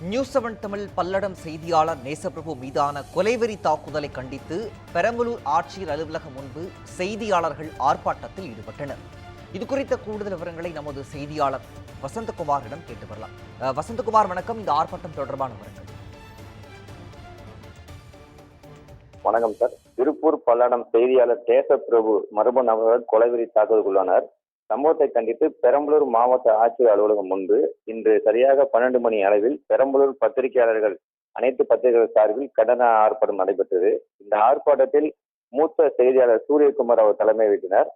News seven Tamil Palladam செய்தியாளர் நேசப்பிரபு மீதான கொலைவெறி தாக்குதலை கண்டித்து பெரம்பலூர் ஆட்சியர் அலுவலகம் முன்பு செய்தியாளர்கள் ஆர்ப்பாட்டத்தில் ஈடுபட்டனர். இது குறித்த கூடுதல் விவரங்களை நமது செய்தியாளர் வசந்தகுமாரிடம் கேட்டு வரலாம். அஹ், வசந்தகுமார் வணக்கம். இந்த ஆர்ப்பாட்டம் தொடர்பான விவரங்கள். வணக்கம் சார். திருப்பூர் பல்லடம் செய்தியாளர் தேசப்பிரபு மர்ம நபர்கள் கொலைவெறி தாக்குதலுக்குள்ளானர். சம்பவத்தை கண்டித்து பெரம்பலூர் மாவட்ட ஆட்சியர் அலுவலகம் முன்பு இன்று சரியாக பன்னெண்டு மணி அளவில் பெரம்பலூர் பத்திரிகையாளர்கள் அனைத்து பத்திரிகைகள் சார்பில் கண்டன ஆர்ப்பாட்டம் நடைபெற்றது. இந்த ஆர்ப்பாட்டத்தில் மூத்த செய்தியாளர் சூரியகுமார் அவர் தலைமை வைத்தினர்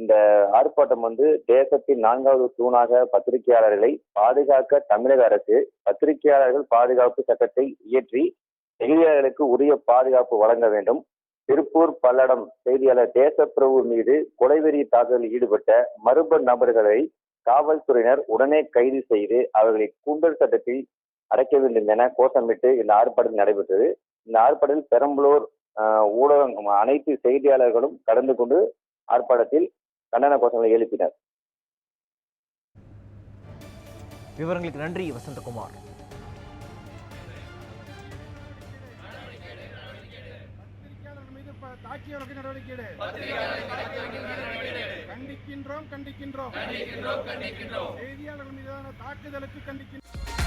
இந்த ஆர்ப்பாட்டம் வந்து தேசத்தின் நான்காவது தூணாக பத்திரிகையாளர்களை பாதுகாக்க தமிழக அரசு பத்திரிகையாளர்கள் பாதுகாப்பு சட்டத்தை இயற்றி செய்தியாளர்களுக்கு உரிய பாதுகாப்பு வழங்க வேண்டும். திருப்பூர் பல்லடம் செய்தியாளர் தேசப்பிரபு மீது கொலைவெறி தாக்குதலில் ஈடுபட்ட மர்ம நபர்களை காவல்துறையினர் உடனே கைது செய்து அவர்களை கூண்டல் சட்டத்தில் அடைக்க வேண்டும் என கோஷமிட்டு இந்த ஆர்ப்பாட்டம் நடைபெற்றது. இந்த ஆர்ப்பாட்டத்தில் பெரம்பலூர் ஊடகம் அனைத்து செய்தியாளர்களும் கலந்து கொண்டு ஆர்ப்பாட்டத்தில் கண்டன கோஷங்களை எழுப்பினர். விவரங்களுக்கு நன்றி வசந்தகுமார். தாக்கியவருக்கு நடவடிக்கை. கண்டிக்கின்றோம் கண்டிக்கின்றோம். செய்தியாளர்கள் மீதான தாக்குதலுக்கு கண்டிக்கின்றோம்.